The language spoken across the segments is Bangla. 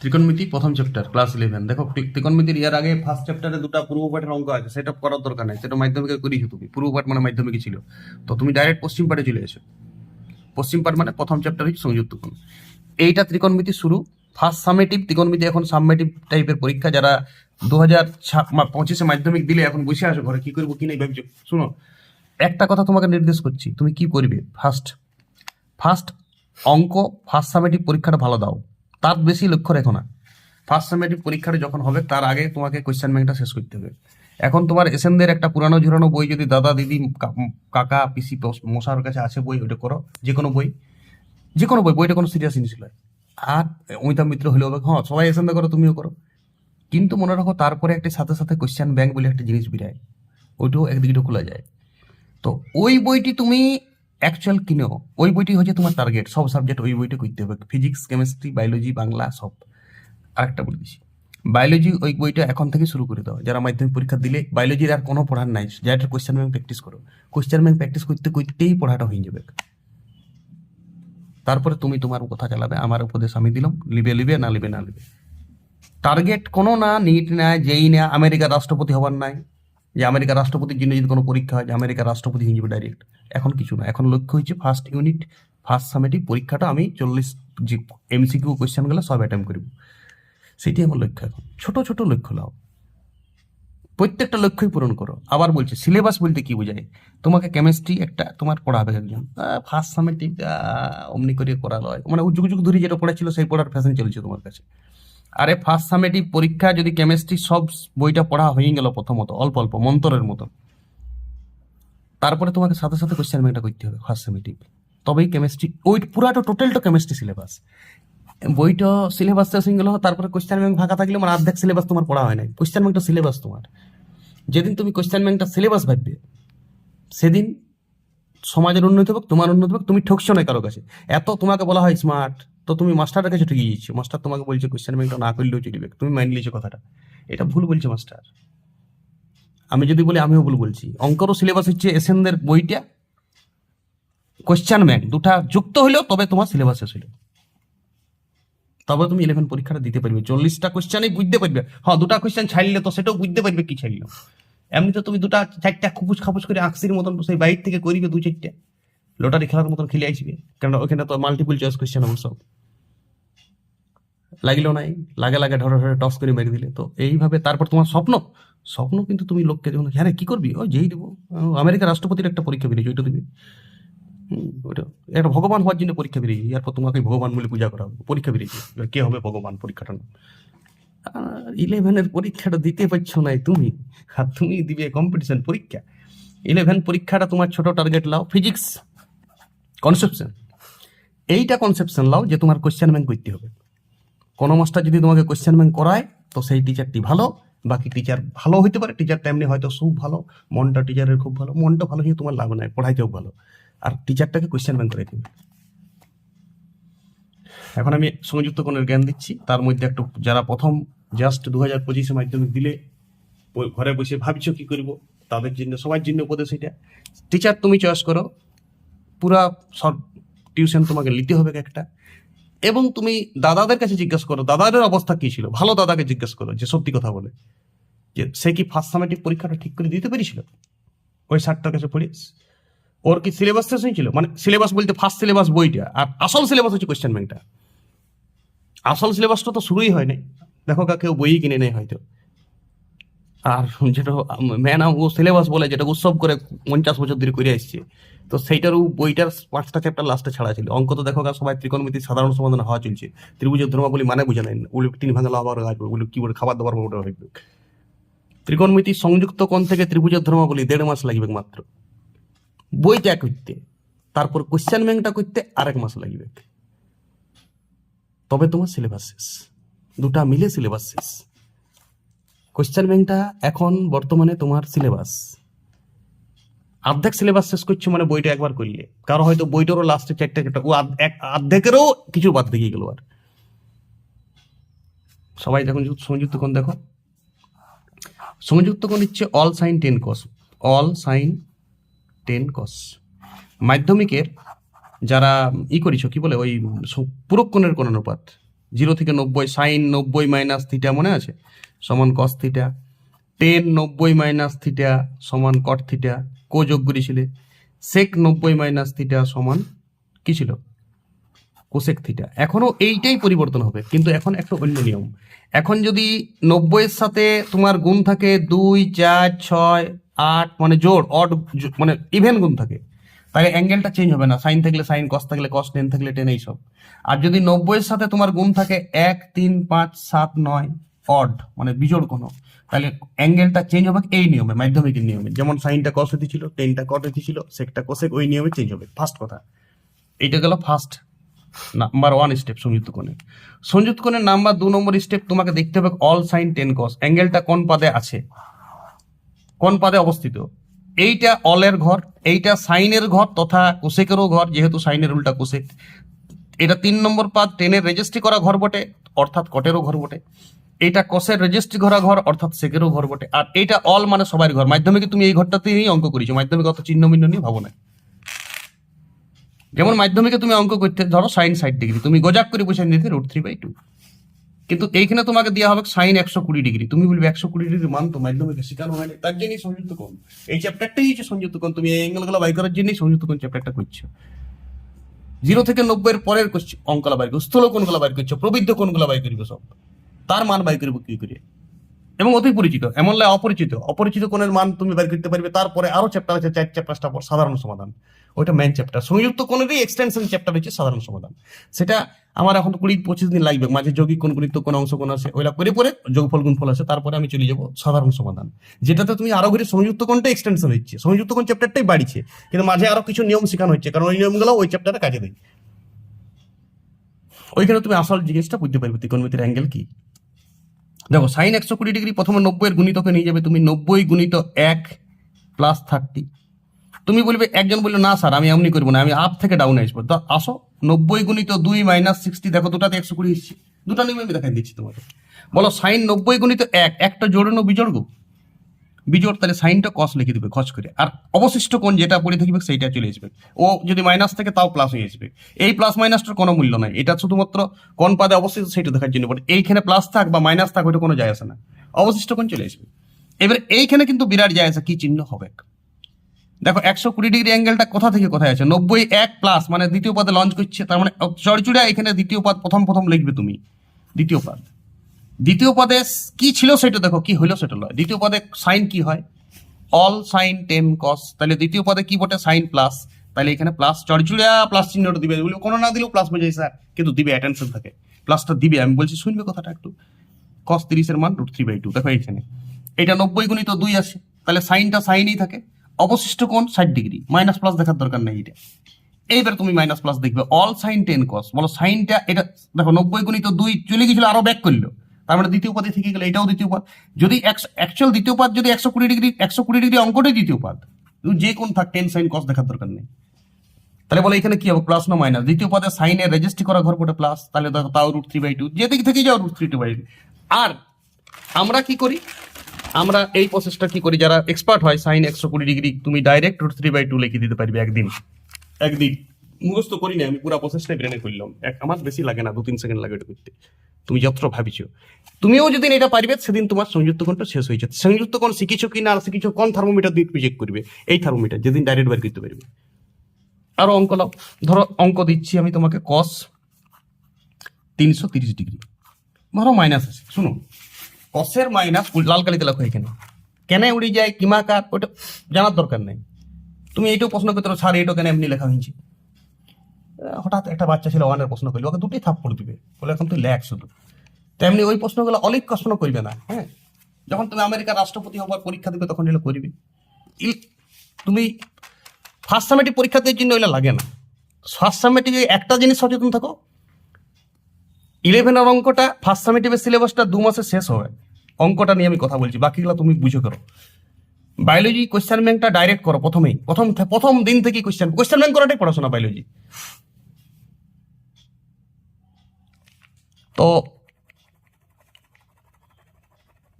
ত্রিকোণমিতি প্রথম চ্যাপ্টার ক্লাস ইলেভেন দেখো ত্রি- ত্রিকোণমিতির ইয়ার আগে ফার্স্ট চ্যাপ্টারে দুটো পূর্বপাঠের অঙ্ক আছে, সেটা করার দরকার নাই, সেটা মাধ্যমিকে করিয়েছো তুমি। পূর্বপাঠ মানে মাধ্যমিকে ছিল। তো তুমি ডাইরেক্ট পশ্চিম পাঠে চলে এসো। পশ্চিম পাঠ মানে প্রথম চ্যাপ্টার হচ্ছে সংযুক্ত কোণ। এইটা ত্রিকোণমিতি শুরু। ফার্স্ট সামেটিভ ত্রিকোণমিতি এখন সাবমেটিভ টাইপের পরীক্ষা। যারা দু হাজার পঁচিশে মাধ্যমিক দিলে এখন বসে আসো ঘরে, কি করব, কি নেই ভাবছ? শুনো, একটা কথা তোমাকে নির্দেশ করছি, তুমি কি করবে? ফার্স্ট ফার্স্ট অঙ্ক ফার্স্ট সামেটিভ পরীক্ষাটা ভালো দাও। তার বেশি লক্ষ্য রেখো না। ফার্স্ট সামেটিভ পরীক্ষাটা যখন হবে, তার আগে তোমাকে কোয়েশ্চেন ব্যাংকটা শেষ করতে হবে। এখন তোমার এসএনদের একটা পুরানো ঝুরানো বই যদি দাদা, দিদি কাকা, পিসি মশার কাছে আছে বই ওটা করো। যে কোনো বই। যে কোনো বই, বইটা কোনো সিরিয়াস জিনিস নয়। আর অমিতাভ মিত্র হলেও হবে। হ্যাঁ সবাই এসএনদে করো, তুমিও করো। কিন্তু মনে রাখো, তারপরে একটা সাথে সাথে কোয়েশ্চেন ব্যাংক বলে একটা জিনিস বেরায়। ওইটাও একদিকে খোলা যায়। তো ওই বইটি তুমি অ্যাকচুয়াল কিনো ওই বইটি হচ্ছে তোমার টার্গেট সব সাবজেক্ট ওই বইটা করতে হবে। ফিজিক্স কেমিস্ট্রি বায়োলজি বাংলা, সব। আরেকটা বলে দিচ্ছি বায়োলজি ওই বইটা এখন থেকে শুরু করে দাও। যারা মাধ্যমিক পরীক্ষা দিলে বায়োলজির আর কোনো পড়ার নাই। যারা কোয়েশ্চেন ব্যাংক প্র্যাকটিস করো কোয়েশ্চেন ব্যাংক প্র্যাকটিস করতে করতেই পড়াটা হয়ে যাবে। তারপরে তুমি তোমার কথা চালাবে, আমার উপদেশ আমি দিলাম, লিবে লিবে, না লিবে না লিবে। টার্গেট কোনো না নিট না যেই না আমেরিকার রাষ্ট্রপতি হবার নাই। যে আমেরিকার রাষ্ট্রপতির জন্য যদি কোনো পরীক্ষা হয়, যে আমেরিকার রাষ্ট্রপতি হয়ে যাবে ডাইরেক্ট এখন কিছু না। এখন লক্ষ্য হচ্ছে ফার্স্ট ইউনিট ফার্স্ট সামেটিভ পরীক্ষাটা আমি চল্লিশ যে এমসিকিউ কোয়েশ্চেনগুলো সব অ্যাটেম্প করব। সেটি আমার লক্ষ্য এখন। ছোট ছোট লক্ষ্য নাও। প্রত্যেকটা লক্ষ্যই পূরণ করো। আবার বলছি সিলেবাস বলতে কি বোঝায়? তোমাকে কেমিস্ট্রি একটা, তোমার পড়াবে একজন। ফার্স্ট সামেটিভ অমনি করে করা লয়। মানে যুগ যুগ ধরে যেটা পড়াছিল সেই পড়ার ফ্যাশন চলছে তোমার কাছে। আরে ফার্স্ট সামেটিভ পরীক্ষা যদি কেমিস্ট্রি সব বইটা পড়া হয়ে গেল প্রথমত, অল্প অল্প, মন্তরের মতো তারপরে তোমাকে সাথে সাথে কোয়েশ্চেন ব্যাংকটা করতে হবে ফার্স্ট সামেটিভ তবেই কেমিস্ট্রি ওই পুরাটা টোটালটা কেমিস্ট্রি সিলেবাস বইটা সিলেবাস শেষ হয়ে তারপরে কোয়েশ্চেন ব্যাংক ফাঁকা থাকলে মানে অর্ধেক সিলেবাস তোমার পড়া হয় নাই। কোয়েশ্চেন ব্যাংকটা সিলেবাস তোমার। যেদিন তুমি কোয়েশ্চেন ব্যাংকটা সিলেবাস ভাববে, সেদিন সমাজের উন্নতি হোক, তোমার উন্নতি হোক, তুমি ঠকছো না কারও কাছে। এত তোমাকে বলা হয় স্মার্ট তো তুমি মাস্টারের কাছে ঠকে গিয়েছো মাস্টার তোমাকে বলছে কোয়েশ্চেন ব্যাংকটা না করলেও চলবে। তুমি মাইন্ড নিয়েছো কথাটা। এটা ভুল বলছে মাস্টার আমি যদি বলি, আমিও ভুল বলছি। অঙ্করও সিলেবাস হচ্ছে এসএনদের বইটা। কোয়েশ্চেন ব্যাংক দুটা যুক্ত হলেও তবে তোমার সিলেবাস শেষ হলো। তবে তুমি ইলেভেন পরীক্ষাটা দিতে পারবে। চল্লিশটা কোয়েশ্চেনই বুঝতে পারবে। হ্যাঁ দুটা কোয়েশ্চেন ছাড়লে তো সেটাও বুঝতে পারবে কি ছাড়লো। এমনি তো তুমি দুটা, চারটা খুপুস খাপুস করে আঁকসির মতন সেই বাইর থেকে করিবে দু চারটা। লটারি খেলার মতন খেলে আসবে। কারণ ওখানে তো মাল্টিপল চয়েস কোয়েশ্চেন আমার সব। লাগিল নাই, লাগে লাগে ধরে ধরে টস করে মেরে দিলে। তো এইভাবে তারপর তোমার স্বপ্ন? স্বপ্ন কিন্তু তুমি লোককে যখন হ্যাঁ কি করবি? ও যেই দেবো। আমেরিকার রাষ্ট্রপতির একটা পরীক্ষা বেরিয়েছে, ওইটা দিবি। ওইটা। একটা ভগবান হওয়ার জন্য পরীক্ষা বেরিয়েছে। এরপর তোমাকে ভগবান বলে পূজা করা পরীক্ষা বেরিয়েছে। কে হবে ভগবান পরীক্ষাটা ইলেভেনের পরীক্ষাটা দিতে পারছ না তুমি। আর তুমি দিবে কম্পিটিশন পরীক্ষা। ইলেভেন পরীক্ষাটা তোমার ছোট টার্গেট লাও। ফিজিক্স কনসেপশন এইটা কনসেপশন লাও যে তোমার কোয়েশ্চেন ব্যাংক করতে হবে। কোনো মাস্টার যদি তোমাকে কোয়েশ্চেন ব্যাংক করায়, তো সেই টিচারটি ভালো। বাকি টিচার ভালো হইতে পারে টিচার তেমনি হয়তো খুব ভালো, মনটা টিচারের খুব ভালো, মনটা ভালো হয়ে তোমার লাভ নাই, পড়াইতেও ভালো। আর টিচারটাকে কোয়েশ্চেন ব্যাংক করে দেবে এখন আমি সংযুক্ত কোণের জ্ঞান দিচ্ছি, তার মধ্যে একটু যারা প্রথম জাস্ট দু হাজার পঁচিশে মাধ্যমিক দিলে ঘরে বসে ভাবছ কি করব, তাদের জন্য, সবার জন্য উপদেশ এটা। টিচার তুমি চয়েস করো, পুরা সব টিউশন তোমাকে নিতে হবে একটা। এবং তুমি দাদাদের কাছে জিজ্ঞেস করো, দাদাদের অবস্থা কি ছিল? ভালো দাদাকে জিজ্ঞেস করো, যে সত্যি কথা বলে। যে সে কি ফার্স্ট সামেটিক পরীক্ষাটা ঠিক করে দিতে পেরেছিল? ওই স্যারটার কাছে পড়িস ওর কি সিলেবাস শেষ হয়েছিল? মানে সিলেবাস বলতে ফার্স্ট সিলেবাস বইটা, আর আসল সিলেবাস হচ্ছে কোয়েশ্চেন ব্যাংকটা আসল সিলেবাসটা তো শুরুই হয় নাই। দেখো কেউ বই কিনে নেই হয়তো। আর যেটা ম্যান ও সিলেবাস বলে, যেটা উৎসব করে পঞ্চাশ বছর ধরে করে আসছে। তো সেইটারও বইটার পাঁচটা চ্যাপ্টার লাস্টে ছাড়া ছিল। অঙ্ক তো দেখো সবাই ত্রিকোণমিতি, সাধারণ সমাধান হওয়া চলছে। ত্রিভুজের ধর্মাবলী মানে বুঝে নেন ওগুলো তিন ভাঙা আবার আসবে ওগুলো কি বলে খাবার দাবার ওটা হইবে ত্রিকোণমিতি সংযুক্ত কোণ থেকে ত্রিভুজের ধর্মাবলী দেড় মাস লাগবে মাত্র। বইটা করতে তারপর কোশ্চেন ব্যাংকটা করতে আরেক মাস লাগবে। তবে তোমার সিলেবাস শেষ। দুটা মিলে সিলেবাস শেষ। কোশ্চেন ব্যাংকটা এখন বর্তমানে তোমার সিলেবাস অর্ধেক সিলেবাস শেষ করছ মানে বইটা একবার করলে। কারও হয়তো বইটারও লাস্টে চারটে চারটে ও অর্ধেকেরও কিছু বাদ দিয়ে গেল আর। সবাই দেখুন সংযুক্ত কোণ দেখো। সংযুক্ত কোণ হচ্ছে all sine tan cos all sine tan cos মাধ্যমিকের যারা ই করেছ, কি বলে ওই পুরক্ষণের কোন অনুপাত জিরো থেকে নব্বই সাইন নব্বই মাইনাস থিটা মনে আছে? সমান কস থিটা টেন নব্বই মাইনাস থিটা সমান কট থিটা কো যোগ করেছিলে সেক নব্বই মাইনাস থিটা সমান কি ছিল? কোসেক থিটা এখনও এইটাই পরিবর্তন হবে, কিন্তু এখন একটা অন্য নিয়ম। এখন যদি নব্বইয়ের সাথে তোমার গুণ থাকে দুই, চার, ছয়, আট মানে জোর অড মানে ইভেন গুণ থাকে, তাহলে অ্যাঙ্গেলটা চেঞ্জ হবে না। সাইন থাকলে সাইন কস থাকলে কস টেন থাকলে টেন এইসব। আর যদি নব্বইয়ের সাথে তোমার গুণ থাকে এক, তিন, পাঁচ, সাত, নয় অড মানে বিজোড় কোনো। তাহলে অ্যাঙ্গেলটা চেঞ্জ হবে এই নিয়মে মাধ্যমিকের নিয়মে। যেমন সাইনটা কস হতে ছিল টেনটা কট হতেছিল সেকটা কোসেক ওই নিয়মে চেঞ্জ হবে। ফার্স্ট কথা। এইটা গেল ফার্স্ট নাম্বার ওয়ান স্টেপ সংযুক্ত কোণে। সংযুক্ত কোণের নাম্বার দু নম্বর স্টেপ তোমাকে দেখতে হবে অল সাইন টেন কস অ্যাঙ্গেলটা কোন পাদে আছে? কোন পাদে অবস্থিত? এইটা অলের ঘর এইটা সাইনের ঘর তথা কোসেকেরও ঘর যেহেতু সাইনের উল্টা কোসেক এটা তিন নম্বর পাদ টেনের রেজিস্ট্রি করা ঘর বটে অর্থাৎ কটেরও ঘর বটে। এটা কসের রেজিস্ট্রি করা ঘর, অর্থাৎ সেকেরও ঘর বটে। আর এইটা অল মানে সবার ঘর। মাধ্যমিকে তুমি এই ঘরটাতেই অঙ্ক করেছ। মাধ্যমিক অত চিহ্ন মিহ্ন নিয়ে ভাবো না। যেমন মাধ্যমিকে তুমি অঙ্ক করতে, ধরো সাইন ষাট ডিগ্রি তুমি গোজাক করে বসে নিতে রুট থ্রি বাই টু কিন্তু এইখানে তোমাকে দেওয়া হবে সাইন একশো কুড়ি ডিগ্রি তুমি বলবে একশো কুড়ি ডিগ্রি মান তো মাধ্যমিকে শেখানো হয়নি। তার জন্যই সংযুক্ত কোণ। এই চ্যাপ্টারটাই হচ্ছে সংযুক্ত কোণ। তুমি এই অ্যাঙ্গেলগুলো বাই করার জন্যই সংযুক্ত কোণ চ্যাপ্টারটা করছ। জিরো থেকে নব্বই এর পরের অঙ্কলা বাই করছ স্থূল কোণগুলো বাই করছ, প্রবৃদ্ধ কোণগুলো বাই করবে সব। তার মান বাই করব কি করে এবং অতি পরিচিত, এমন নয় অপরিচিত। অপরিচিত কোণের মান তুমি বের করতে পারবে, তারপরে আরও চ্যাপ্টার আছে, চার চ্যাপ্টারটা পর সাধারণ সমাধান। ওইটা মেন চ্যাপ্টার সংযুক্ত কোণেরই এক্সটেনশন চ্যাপ্টার হচ্ছে সাধারণ সমাধান। সেটা আমার এখন কুড়ি পঁচিশ দিন লাগবে। মাঝে যৌগিক কোন গুণিত কোন অংশ কোন আছে, ওইটা করে পরে যোগফল গুণফল আছে, তারপরে আমি চলে যাব সাধারণ সমাধান। যেটাতে তুমি আরও ঘুরে সংযুক্ত কোণটা এক্সটেনশন হচ্ছে সংযুক্ত কোণ চ্যাপ্টারটাই বাড়িছে, কিন্তু মাঝে আরও কিছু নিয়ম শেখানো হচ্ছে, কারণ ওই নিয়মগুলো ওই চ্যাপ্টারে কাজে দেয়। ওইখানে তুমি আসল জিনিসটা বুঝতে পারবে, ত্রিকোণমিতির অ্যাঙ্গেল কি? দেখো সাইন একশো কুড়ি ডিগ্রি প্রথমে নব্বইয়ের গুণিতকে নিয়ে যাবে, তুমি নব্বই গুণিত এক প্লাস থার্টি তুমি বলবে, একজন বলল, না স্যার আমি এমনি করব না, আমি আপ থেকে ডাউন আসব। তো আসো, নব্বই গুণিত দুই মাইনাস সিক্সটি দেখো, দুটাতে একশো কুড়ি এসছে। দুটা নিয়ে আমি দেখাই দিচ্ছি তোমাকে বলো সাইন নব্বই গুণিত এক, একটা জোড়ানো বিজোড় গো। বিজোড় তাহলে সাইনটা কস লিখে দিবে খচ করে। আর অবশিষ্ট কোণ যেটা পড়ে থাকবে সেইটা চলে আসবে। ও যদি মাইনাস থাকে তাও প্লাস হয়ে আসবে। এই প্লাস মাইনাসটার কোনো মূল্য নাই। এটা শুধুমাত্র কোন পাদে অবশিষ্ট সেইটা দেখার জন্য বটে। এইখানে প্লাস থাক বা মাইনাস থাক, ওইটা কোনো যায় আসে না। অবশিষ্ট কোণ চলে আসবে। এবার এইখানে কিন্তু বিরাট যায় আসে, কি চিহ্ন হবে? দেখো, একশো কুড়ি ডিগ্রি অ্যাঙ্গেলটা কোথা থেকে কোথায় আছে? নব্বই এক প্লাস মানে দ্বিতীয় পদে লঞ্চ করছে, তার মানে চড়চুড়া এখানে দ্বিতীয় পদ প্রথম প্রথম লিখবে তুমি। দ্বিতীয় পদ। দ্বিতীয় পদে কি ছিল সেটা দেখো, কি হইল সেটা লয়। দ্বিতীয় পদে সাইন কি হয়? অল সাইন টেন কস তাহলে দ্বিতীয় পদে কি বটে? সাইন প্লাস তাহলে এখানে প্লাস চড়চুড়া প্লাস চিহ্নটা দিবে। বলে কোনো না দিলেও প্লাস বোঝাই স্যার কিন্তু দিবে অ্যাটেনশন থাকে। প্লাসটা দিবে। আমি বলছি, শুনবে কথাটা একটু। কস তিরিশের মান রুট থ্রি বাই টু দেখো এইখানে। এটা নব্বই গুণিত দুই আসে। তাহলে সাইনটা সাইনই থাকে। অবশিষ্ট কোণ ষাট ডিগ্রি। মাইনাস প্লাস দেখার দরকার নেই এটা। এইবার তুমি মাইনাস প্লাস দেখবে। অল সাইন টেন কস বলো সাইনটা এটা, দেখো, নব্বই গুণিত দুই চলে গেছিল আরও ব্যাক করল। তার মানে দ্বিতীয় পদে থেকে গেলে এটাও দ্বিতীয় পদ যদি অ্যাকচুয়াল দ্বিতীয় পদ যদি একশো কুড়ি ডিগ্রি, একশো কুড়ি ডিগ্রি অঙ্কটাই দ্বিতীয় পদ তুমি যে কোন থাক টেন সাইন কস দেখার দরকার নেই। তাহলে বলে এখানে কি হবে? প্লাস না মাইনাস দ্বিতীয় পদে সাইনে রেজিস্ট্রি করা ঘর পড়ে প্লাস তাহলে তাও রুট থ্রি বাই টু যে দিক থেকে যাও রুট থ্রি টু বাই আর আমরা কি করি? আমরা এই প্রসেসটা কি করি? যারা এক্সপার্ট হয় সাইন একশো কুড়ি ডিগ্রি, তুমি direct root three by two লিখে দিতে পারবে একদিন। একদিন। মুখস্থ করি না আমি পুরো প্রসেসটাই ব্রেনে করলাম এক, আমার বেশি লাগে না দু তিন সেকেন্ড লাগে এটা করতে। তুমি যতটা ভাবিছো। তুমিও যেদিন এটা পারবে, সেদিন তোমার সংযুক্ত কোণটা শেষ হয়ে যাচ্ছে। সংযুক্ত কোণ শিখিছো কি না, শিখিছো কোন থার্মোমিটার দিয়ে তুমি চেক করবে? এই থার্মোমিটার যেদিন ডাইরেক্ট বের করতে পারবে। আরও অঙ্ক ধরো, অঙ্ক দিচ্ছি আমি তোমাকে কস তিনশো তিরিশ ডিগ্রি। ধরো মাইনাস আছে, শুনো। কসের মাইনাস লাল কালিতে লেখো এখানে। কেন উড়ে যায় কিমাকার ওটা জানার দরকার নেই। তুমি এইটাও প্রশ্ন করতে স্যার এইটা কেন এমনি লেখা হয়েছে? হঠাৎ একটা বাচ্চা ছিল ওয়ানের প্রশ্ন করল, ওকে দুটোই থাপ্পড় দিবে। বলে, এখন তুই লেখ শুধু। তেমনি ওই প্রশ্নগুলো অনেক প্রশ্ন করবে না হ্যাঁ? যখন তুমি আমেরিকার রাষ্ট্রপতি হবার পরীক্ষা দিবে, তখন এগুলো করবে। তুমি ফার্স্ট সামেটিক পরীক্ষা দেওয়ার জন্য ওইটা লাগে না। ফার্স্ট সামেটিকে একটা জিনিস সচেতন থাকো। ইলেভেনের অঙ্কটা ফার্স্ট সামেটিভের সিলেবাসটা দু মাসে শেষ হবে, অঙ্কটা নিয়ে আমি কথা বলছি, বাকিগুলো তুমি বুঝে করো। বায়োলজি কোয়েশ্চেন ব্যাংকটা ডাইরেক্ট করো প্রথমেই। প্রথম প্রথম দিন থেকে কোয়েশ্চেন কোয়েশ্চেন ব্যাংক করাটাই পড়াশোনা বায়োলজি তো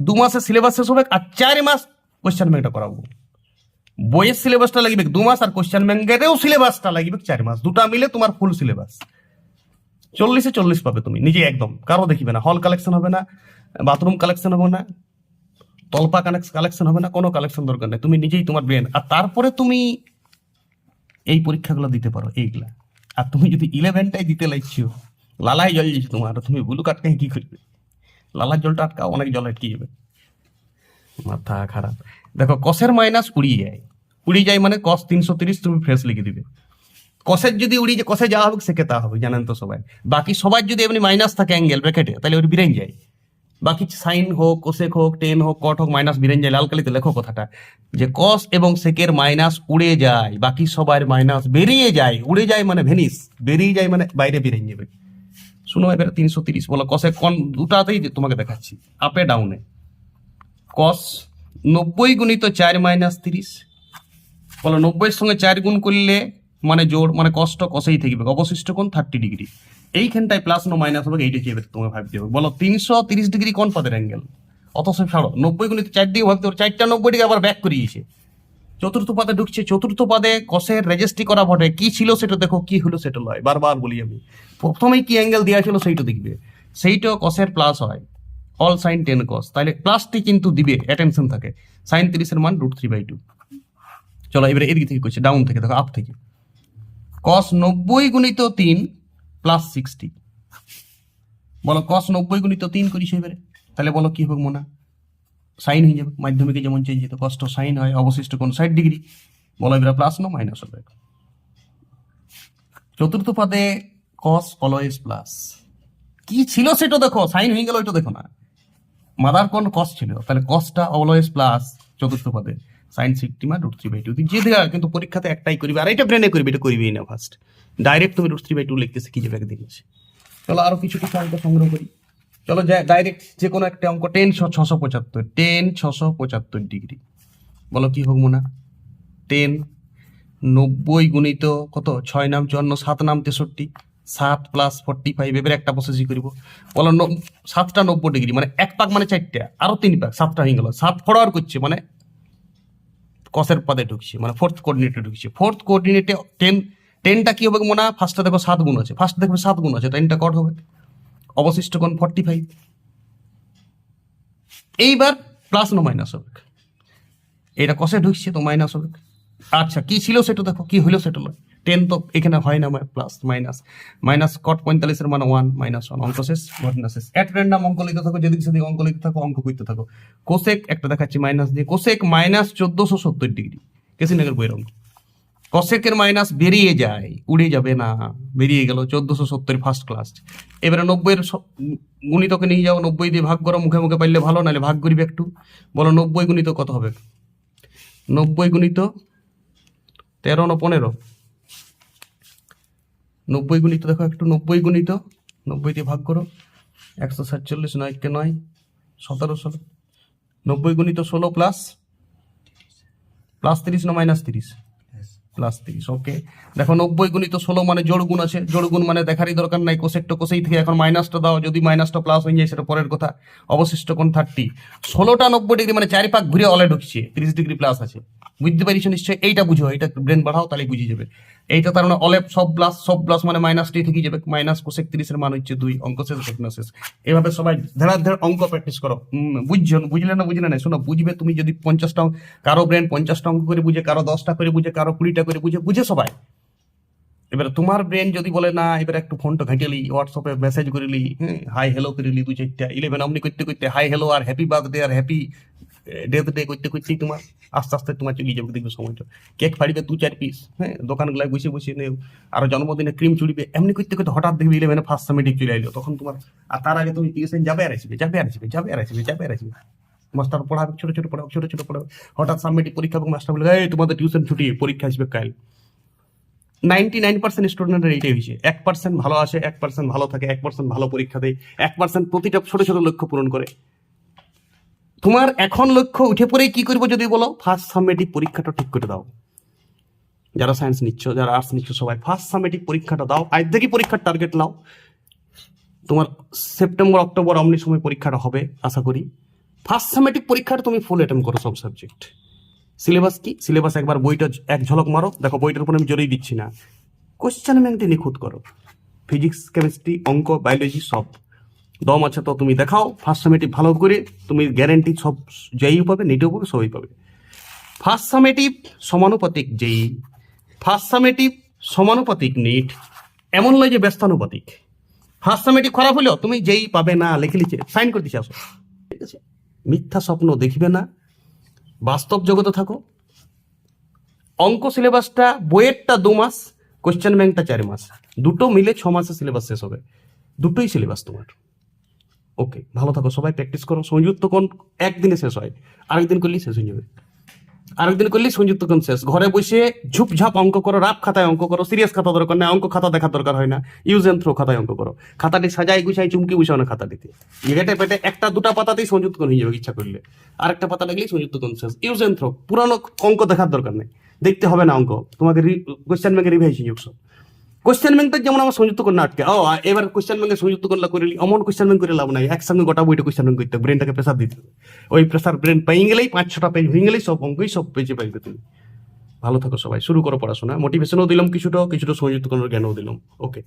দু মাসের সিলেবাস শেষ হবে আর চার মাস কোয়েশ্চেন ব্যাংকটা করাবো। বইয়ের সিলেবাসটা লাগবে দু মাস আর কোয়েশ্চেন ব্যাংকেরও সিলেবাসটা লাগবে চার মাস। দুটা মিলে তোমার ফুল সিলেবাস চল্লিশে চল্লিশ পাবে তুমি, নিজে একদম, কারও দেখিবে না। হল কালেকশন হবে না বাথরুম কালেকশন হবে না, তলপা কালেকশন হবে না, কোনো কালেকশন দরকার নেই। তুমি নিজেই তোমার ব্রেন আর তারপরে তুমি এই পরীক্ষাগুলো দিতে পারো, এইগুলা। আর তুমি যদি ইলেভেনটাই দিতে লাগছো লালাই জল যাচ্ছে তোমার তুমি ব্লু কাটকাই কি করবে? লালার জলটা আটকা অনেক জল আটকে যাবে। মাথা খারাপ। দেখো, কষের মাইনাস উড়িয়ে যায়। উড়িয়ে যায় মানে কষ তিনশো তিরিশ তুমি ফ্রেশ লিখে দিবে। কষের যদি উড়িয়ে যায়, কষে যাওয়া হবে সেকে তা হবে, জানেন তো সবাই। বাকি সবার যদি এমনি মাইনাস থাকে অ্যাঙ্গেল ব্র্যাকেটে তাহলে ওর বিরেন যায়। বাকি সাইন হোক কোসেক হোক টেন হোক কট হোক মাইনাস বিরেন যায়। লাল কালিতে লেখো কথাটা, যে কস এবং সেকের মাইনাস উড়ে যায়, বাকি সবার মাইনাস বেরিয়ে যায়। উড়ে যায় মানে ভেনিস বেরিয়ে যায় মানে বাইরে বেরিয়ে যাবে। শুনো, এবারে তিনশো তিরিশ বলো। কসে কোন দুটাতেই তোমাকে দেখাচ্ছি। আপে ডাউনে কস নব্বই গুণিত চার মাইনাস তিরিশ। বলো, নব্বইয়ের সঙ্গে চার গুণ করলে মানে জোর মানে কষ্ট কষেই থাকবে। অবশিষ্ট কোণ থার্টি ডিগ্রি এইখানটায় প্লাস নো মাইনাস হবে, এইটা চেয়ে তোমাকে ভাবতে হবে। বলো, তিনশো তিরিশ ডিগ্রি কোন পদের অ্যাঙ্গেল সব ছাড়ো, নব্বই গুণিত চার দিকে ভাবতে হবে, চারটা নব্বই ডিগ্রি আবার ব্যাক করিয়েছে। চতুর্থ পাদে ঢুকছে চতুর্থ পাদে কষের রেজিস্ট্রি করা বটে কি ছিল সেটা দেখো, কি হলো সেটা লয় বারবার বলি আমি। প্রথমেই কি অ্যাঙ্গেল দেওয়া ছিল সেইটা দেখবে। সেইটা কষের প্লাস হয়। অল সাইন টেন কস তাহলে প্লাসটি কিন্তু দিবে অ্যাটেনশন থাকে। সাইন তিরিশের মান রুট থ্রি বাই টু চলো এবারে এদিক থেকে করছে ডাউন থেকে দেখো আপ থেকে। কস নব্বই গুণিত তিন প্লাস সিক্সটি বলো কস নব্বই গুণিত তিন করিস এবারে। তাহলে বলো কি হবে মোনা সাইন হয়ে যাবে। মাধ্যমিকে যেমন চেঞ্জ হতো কষ্ট সাইন হয়, অবশিষ্ট কোন ষাট ডিগ্রি। বলো এবারে প্লাস নো মাইনাস হবে। চতুর্থ পদে কস অলওয়েজ প্লাস কি ছিল সেটা দেখো, সাইন হয়ে গেল ওইটা দেখো না। মাদার কোন কস ছিল? তাহলে কসটা অলওয়েজ প্লাস চতুর্থ পদে। সাইন সিক্সটি মা রুট থ্রি বাই টু যে দেওয়া কিন্তু পরীক্ষাতে একটাই করবি, আর এটা ব্রেনে করবি, এটা করবি না ফার্স্ট ডাইরেক্ট তুমি রুট থ্রি বাই টু লিখতে শিখে যাবে একদিন চলো আরও কিছু কিছু অঙ্ক সংগ্রহ করি। চলো ডাইরেক্ট যে কোনো একটা অঙ্ক টেন ছশো পঁচাত্তর টেন ছশো পঁচাত্তর ডিগ্রি বলো কি হোক মোনা? টেন নব্বই গুণিত কত? ছয় নাম, চুয়ান্ন, সাত নাম, তেষট্টি। সাত প্লাস ফর্টি ফাইভ এবার একটা বসে প্রসেসই করিব। বলো সাতটা নব্বই ডিগ্রি মানে এক পাক মানে চারটা আরও তিন পাক, সাতটা হয়ে গেল। সাত ফরওয়ার্ড করছে মানে কসের পদে ঢুকছে মানে ফোর্থ কোঅর্ডিনেটে ঢুকছে। ফোর্থ কোঅর্ডিনেটে টেন টেনটা কি হবে মনে? হয় ফার্স্টে দেখো সাত গুণ আছে। ফার্স্ট দেখবে সাত গুণ আছে টেনটা কট হবে। অবশিষ্ট কোণ ফর্টি ফাইভ এইবার প্লাস নো মাইনাস হবে। এটা কষে ঢুকছে তো মাইনাস হবে। আচ্ছা কি ছিল সেটা দেখো, কি হলো সেটা নয় টেন তো এখানে হয় না প্লাস মাইনাস মাইনাস কট পঁয়তাল্লিশের মানে ওয়ান মাইনাস ওয়ান অঙ্ক শেষ ঘটনা শেষ। এট র্যান্ডাম অঙ্ক লিখতে থাকো যেদিক সেদিক অঙ্ক লিখতে থাকো, অঙ্ক করতে থাকো। কোসেক একটা দেখাচ্ছি মাইনাস দিয়ে। কোসেক মাইনাস চোদ্দশো সত্তর ডিগ্রি কেসিনগর বইয়ের অঙ্ক। কসেকের মাইনাস বেরিয়ে যায়, উড়ে যাবে না। বেরিয়ে গেল চোদ্দশো সত্তর ফার্স্ট ক্লাস এবারে নব্বইয়ের গুণিতকে নিয়ে যাও, নব্বই দিয়ে ভাগ করো, মুখে মুখে পাইলে ভালো, নাহলে ভাগ করিবে একটু। বলো নব্বই গুণিত কত হবে? নব্বই গুণিত তেরো না পনেরো? নব্বই গুণিত দেখো একটু, নব্বই গুণিত, নব্বই দিয়ে ভাগ করো। একশো সাতচল্লিশ নয় কে নয়, সতেরো ষোলো। নব্বই গুণিত ষোলো প্লাস প্লাস তিরিশ না মাইনাস তিরিশ? প্লাস তিরিশ ওকে দেখো নব্বই গুণিত ষোলো মানে জোড় গুণ আছে। জোড় গুণ মানে দেখারই দরকার নাই কোসেকটা কোসেই থেকে এখন মাইনাসটা দাও, যদি মাইনাসটা প্লাস হয়ে যায় সেটা পরের কথা। অবশিষ্ট কোন থার্টি ষোলোটা নব্বই ডিগ্রি মানে চারি পাক ঘুরে অলে ঢুকছে, তিরিশ ডিগ্রি প্লাস আছে। বুঝতে পারিস নিশ্চয়ই? এইটা বুঝো, এইটা ব্রেন বাড়াও তাহলে বুঝে যাবে। এইটা তার মানে অলেপ, সব প্লাস সব প্লাস মানে মাইনাসটি থেকে যাবে মাইনাস কোসেক তিরিশের মান হচ্ছে দুই, অঙ্ক শেষ ঘটনা শেষ। এভাবে সবাই ধেড়া ধেড় অঙ্ক প্র্যাকটিস করো। বুঝছ? বুঝলে না বুঝলে না? শোনো, বুঝবে তুমি যদি পঞ্চাশটা কারও ব্রেন পঞ্চাশটা অঙ্ক করে বুঝে, কারও দশটা করে বুঝে, কারও কুড়িটা করে বুঝে বুঝে সবাই। এবারে তোমার ব্রেন যদি বলে, না, এবারে একটু ফোনটা ঘাঁটিলি হোয়াটসঅ্যাপে মেসেজ করিলি হাই হ্যালো করিলি দু চারটা ইলেভেন অমনি করতে করতে হাই হ্যালো আর হ্যাপি বার্থডে আর হ্যাপি ডেথ ডে করতে করতেই তোমার আস্তে আস্তে তোমার চলে যাবে দেখবে সময়টা। কেক ফাড়িবে দু চার পিস হ্যাঁ? দোকানগুলায় বসে বসে নেও। আর জন্মদিনে ক্রিম চুড়িবে। এমনি করতে করতে হঠাৎ দেখবে ইলেভেনে ফার্স্ট সামিটিক চলে আইলো তখন তোমার, আর তার আগে তুমি টিউশন যাবে আর আসবে, যাবে আর আসবে, যাবে আর আসবে, যাবে আর আসবে। মাস্টার পড়াবে, ছোট ছোট পড়াবে, ছোট ছোট পড়াবে। হঠাৎ সাবমিটিক পরীক্ষা এবং মাস্টার বলে তোমাদের টিউশন ছুটি, পরীক্ষা আসবে কাল। নাইনটি নাইন পার্সেন্ট স্টুডেন্টের এইটাই হয়েছে। এক পার্সেন্ট ভালো আসে, এক পার্সেন্ট ভালো থাকে, এক পার্সেন্ট ভালো পরীক্ষা দেয়, এক পার্সেন্ট প্রতিটা ছোট ছোট লক্ষ্য পূরণ করে। তোমার এখন লক্ষ্য উঠে পড়েই কি করব যদি বলো? ফার্স্ট সামেটিক পরীক্ষাটা ঠিক করে দাও। যারা সায়েন্স নিচ্ছ, যারা আর্টস নিচ্ছ সবাই ফার্স্ট সামেটিক পরীক্ষাটা দাও। আজ পরীক্ষার টার্গেট নাও। তোমার সেপ্টেম্বর অক্টোবর অমনি সময় পরীক্ষাটা হবে, আশা করি। ফার্স্ট সামেটিক পরীক্ষাটা তুমি ফুল অ্যাটেম্প করো সব সাবজেক্ট সিলেবাস কি? সিলেবাস একবার বইটা এক ঝলক মারো। দেখো, বইটার উপর আমি জোরেই দিচ্ছি না। কোশ্চেন ব্যাংকটি নিখুঁত করো। ফিজিক্স কেমিস্ট্রি অঙ্ক বায়োলজি সব। দম আছে তো তুমি দেখাও। ফার্স্ট সামেটিভ ভালো করে তুমি গ্যারেন্টি সব যেই পাবে, নেটেও পাবে, সবই পাবে। ফার্স্ট সামেটিভ সমানুপাতিক যেই। ফার্স্ট সামেটিভ সমানুপাতিক নিট। এমন নয় যে ব্যস্তানুপাতিক। ফার্স্ট সামেটিভ খারাপ হলেও তুমি যেই পাবে না, লিখে লিখে সাইন করে দিছে আসো। ঠিক আছে? মিথ্যা স্বপ্ন দেখিবে না। বাস্তব জগতে থাকো। অঙ্ক সিলেবাসটা বইয়েরটা দু মাস কোশ্চেন ব্যাংকটা চার মাস। দুটো মিলে ছ মাসে সিলেবাস শেষ হবে। দুটোই সিলেবাস তোমার। ওকে ভালো থাকো, সবাই প্র্যাকটিস করো। সংযুক্ত কোন একদিনে শেষ হয়। আরেকদিন করলেই শেষ হয়ে যাবে। আরেকদিন করলেই সংযুক্ত কোন শেষ। ঘরে বসে ঝুপঝাপ অঙ্ক করো রাপ খাতায় অঙ্ক করো সিরিয়াস খাতা দরকার নেই, অঙ্ক খাতা দেখার দরকার হয় না। ইউজ এন্ড থ্রো খাতায় অঙ্ক করো। খাতাটি সাজাই গুছাই চুমকি বুঝাও না খাতা দিতে ঘেটে পেটে একটা, দুটা পাতাতেই সংযুক্ত কোন হয়ে যাবে ইচ্ছা করলে। আরেকটা পাতা লাগলেই সংযুক্ত কোন শেষ। ইউজ এন্ড থ্রো পুরানো অঙ্ক দেখার দরকার নেই। দেখতে হবে না অঙ্ক। তোমাকে কোয়েশ্চেন ব্যাংকে রিভাইজ যুগছ কোশ্চেন ব্যাংকটা যেমন আমার সংযুক্ত না আটকে। ও এবার কোশ্চেন ব্যাংকে সংযুক্ত করলে করে অমন কোশ্চেন ব্যাংক করে লাভ নাই। একসঙ্গে গোটা বইটা কোশ্চেন ব্যাংক করতে ব্রেনটাকে প্রেসার দিতে ওই প্রেসার ব্রেন পেয়ে গেলেই পাঁচ ছটা পেজ হয়ে গেলেই সব অঙ্কই সব পেজে পাইবে তুমি। ভালো থাকো সবাই, শুরু করো পড়াশোনা। মোটিভেশনও দিলাম কিছুটা কিছুটা সংযুক্ত করার জ্ঞানও দিলাম। ওকে